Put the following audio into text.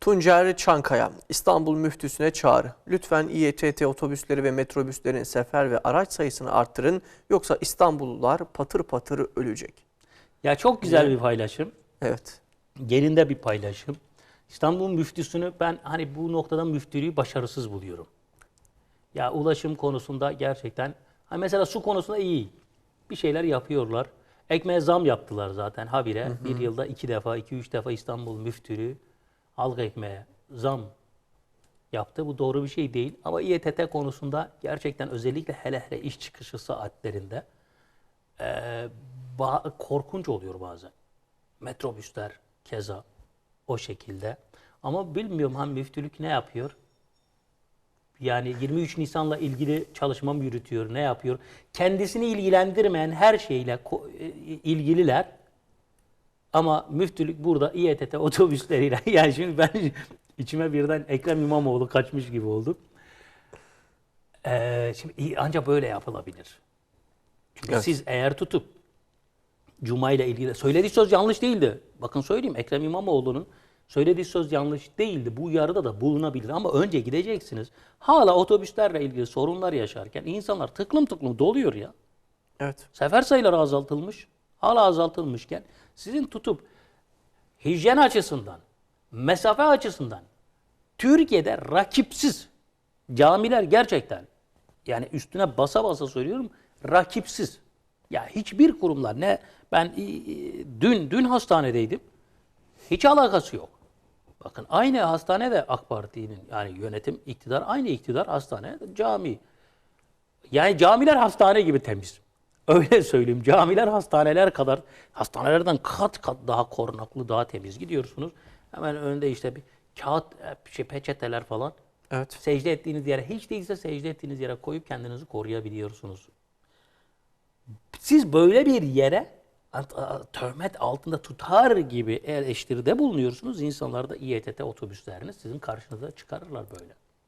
Tuncer Çankaya, İstanbul müftüsüne çağrı. Lütfen İETT otobüsleri ve metrobüslerin sefer ve araç sayısını arttırın yoksa İstanbullular patır patır ölecek. Ya çok güzel bir paylaşım. Evet. Yerinde bir paylaşım. İstanbul müftüsünü ben hani bu noktada müftülüğü başarısız buluyorum. Ya ulaşım konusunda gerçekten hani mesela su konusunda iyi. Bir şeyler yapıyorlar. Ekmeğe zam yaptılar zaten habire. Bir yılda iki defa, iki üç defa İstanbul müftülüğü halk ekmeğe zam yaptı. Bu doğru bir şey değil. Ama İETT konusunda gerçekten özellikle hele hele iş çıkışı saatlerinde ba- korkunç oluyor bazen. Metrobüsler keza o şekilde. Ama bilmiyorum ha müftülük ne yapıyor? Yani 23 Nisan'la ilgili çalışma yürütüyor, ne yapıyor? Kendisini ilgilendirmeyen her şeyle e, ilgililer. Ama müftülük burada İETT otobüsleriyle. Yani şimdi ben içime birden Ekrem İmamoğlu kaçmış gibi oldum. Ee, şimdi ancak böyle yapılabilir. Çünkü Evet. siz eğer tutup Cuma ile ilgili söylediği söz yanlış değildi. Bakın söyleyeyim Ekrem İmamoğlu'nun söylediği söz yanlış değildi. Bu uyarıda da bulunabilir ama önce gideceksiniz. Hala otobüslerle ilgili sorunlar yaşarken insanlar tıklım tıklım doluyor ya. Evet. Sefer sayıları azaltılmış. Hala azaltılmışken sizin tutup hijyen açısından, mesafe açısından Türkiye'de rakipsiz camiler gerçekten yani üstüne basa basa söylüyorum rakipsiz. Ya hiçbir kurumlar ne ben dün dün hastanedeydim. Hiç alakası yok. Bakın aynı hastanede AK Parti'nin yani yönetim iktidar aynı iktidar hastane cami. Yani camiler hastane gibi temiz. Öyle söyleyeyim. Camiler hastaneler kadar, hastanelerden kat kat daha korunaklı, daha temiz gidiyorsunuz. Hemen önünde işte bir kağıt, e, şey, peçeteler falan. Evet. Secde ettiğiniz yere, hiç değilse secde ettiğiniz yere koyup kendinizi koruyabiliyorsunuz. Siz böyle bir yere töhmet altında tutar gibi eleştiride bulunuyorsunuz. İnsanlar da İETT otobüslerini sizin karşınıza çıkarırlar böyle.